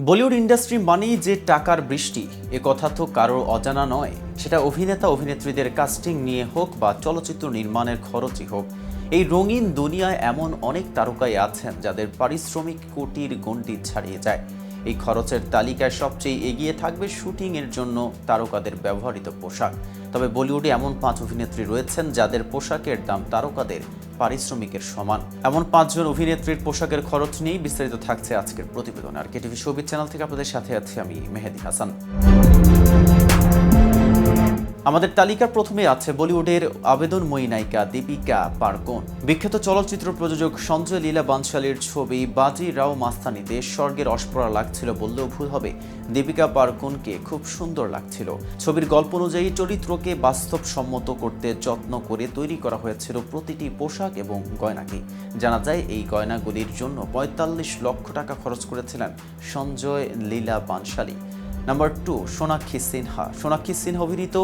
Bollywood industry মানেই যে টাকার বৃষ্টি, এ কথা তো কারোর অজানা নয়। সেটা অভিনেতা, অভিনেত্রীদের কাস্টিং নিয়ে হোক বা চলচ্চিত্র নির্মাণের খরচই হোক, এই রঙিন দুনিয়ায় এমন অনেক তারকাই আছেন যাদের পারিশ্রমিক কোটির গণ্ডি ছাড়িয়ে যায়। এই খরচের তালিকায় সবচেয়ে এগিয়ে থাকবে শুটিংয়ের জন্য তারকাদের ব্যবহৃত পোশাক। তবে বলিউডে এমন পাঁচ অভিনেত্রী রয়েছেন যাদের পোশাকের দাম তারকাদের পারিশ্রমিকের সমান। এমন পাঁচজন অভিনেত্রীর পোশাকের খরচ নিয়েই বিস্তারিত থাকছে আজকের প্রতিবেদন। আর কেটিভি শোবিজ চ্যানেল থেকে আপনাদের সাথে আছি আমি মেহেদি হাসান। আমাদের তালিকার প্রথমে আছে বলিউডের আবেদনময়ী নায়িকা দীপিকা পাড়কোন। বিখ্যাত চলচ্চিত্র প্রযোজক সঞ্জয় লীলা বানশালীর ছবি বাজি রাও মাস্তানিতে স্বর্গের অস্পরা লাগছিল বললেও ভুল হবে। দীপিকা পাড়কোনকে খুব সুন্দর লাগছিল। ছবির গল্প অনুযায়ী চরিত্রকে বাস্তবসম্মত করতে যত্ন করে তৈরি করা হয়েছিল প্রতিটি পোশাক এবং গয়নাকে। জানা যায়, এই গয়নাগুলির জন্য পঁয়তাল্লিশ লক্ষ টাকা খরচ করেছিলেন Sanjay Leela Bhansali. Number two, Sonakshi Sinha. Sonakshi Sinha অভিনীত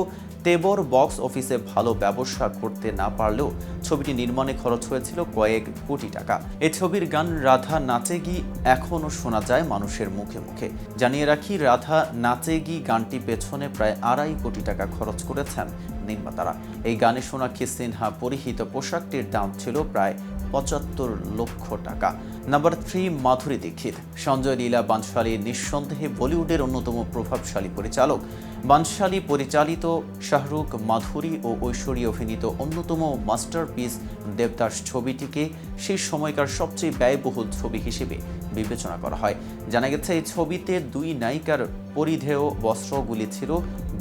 তেবর বক্স অফিসে ভালো ব্যবসা করতে না পারলেও ছবিটি নির্মাণে খরচ হয়েছিল কয়েক কোটি টাকা। এ ছবির গান রাধা নাচে গি এখনও শোনা যায় মানুষের মুখে মুখে। জানিয়ে রাখি, রাধা নাচে গি গানটি পেছনে প্রায় আড়াই কোটি টাকা খরচ করেছেন নির্মাতারা। এই গানে সোনাক্ষী সিনহা পরিহিত পোশাকটির দাম ছিল প্রায় পঁচাত্তর লক্ষ টাকা। Number three Madhuri Dixit. Sanjay Leela Bhansali নিঃসন্দেহে বলিউডের অন্যতম প্রভাবশালী পরিচালক। বানশালী পরিচালিত শাহরুখ, মাধুরী ও ঐশ্বরী অভিনীত অন্যতম মাস্টারপিস দেবদাস ছবিটিকে সেই সময়কার সবচেয়ে ব্যয়বহুল ছবি হিসেবে বিবেচনা করা হয়। জানা গেছে, এই ছবিতে দুই নায়িকার পরিধেয় বস্ত্রগুলি ছিল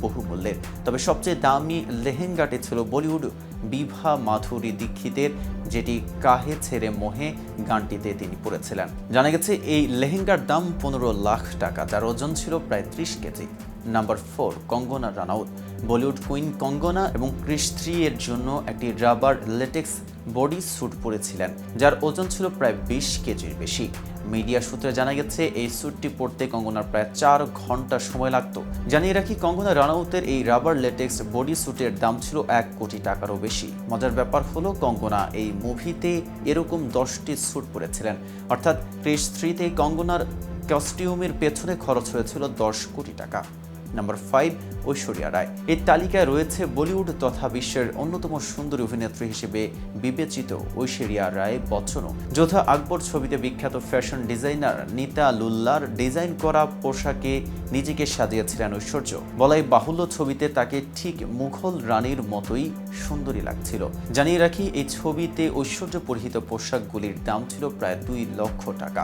বহুমূল্যের। তবে সবচেয়ে দামি লেহেঙ্গাটি ছিল বলিউড বিভা মাধুরী দীক্ষিতের, যেটি কাহে ছেড়ে মোহে গানটিতে তিনি পড়েছিলেন। জানা গেছে, এই লেহেঙ্গার দাম পনেরো লাখ টাকা। যার ওজন ছিল প্রায় ত্রিশ kg. Number four, Kangana Ranaut. Bollywood queen Kangana এবং ক্রিস এর জন্য একটি রাবার লেটেক্স বডি স্যুট পরেছিলেন, যার ওজন ছিল প্রায় বিশ কেজির বেশি। মিডিয়া সূত্রে জানা গেছে, এই স্যুটটি পরতে কঙ্গনার প্রায় চার ঘণ্টা সময় লাগত। জানিয়ে রাখি, কঙ্গনা রানাউতের এই রাবার লেটেক্স বডি স্যুটের দাম ছিল এক কোটি টাকারও বেশি। মজার ব্যাপার হলো, কঙ্গনা এই মুভিতে এরকম দশটি স্যুট পরেছিলেন। অর্থাৎ ক্রিস থ্রিতে কঙ্গনার কস্টিউমের পেছনে খরচ হয়েছিল দশ কোটি টাকা। Number five Aishwarya Rai. এই তালিকায় রয়েছে বলিউড তথা বিশ্বের অন্যতম সুন্দরী অভিনেত্রী হিসেবে বিবেচিত ঐশ্বরিয়া রায় বচ্চনও। যোধা আকবর ছবিতে বিখ্যাত fashion designer Neeta Lulla design করা পোশাকে নিজেকে সাজিয়েছিলেন ঐশ্বর্য। বলাই বাহুল্য ছবিতে তাকে ঠিক মুঘল রানীর মতোই সুন্দরী লাগছিল। জানিয়ে রাখি, এই ছবিতে ঐশ্বর্য পরিহিত পোশাকগুলির দাম ছিল প্রায় দুই লক্ষ টাকা।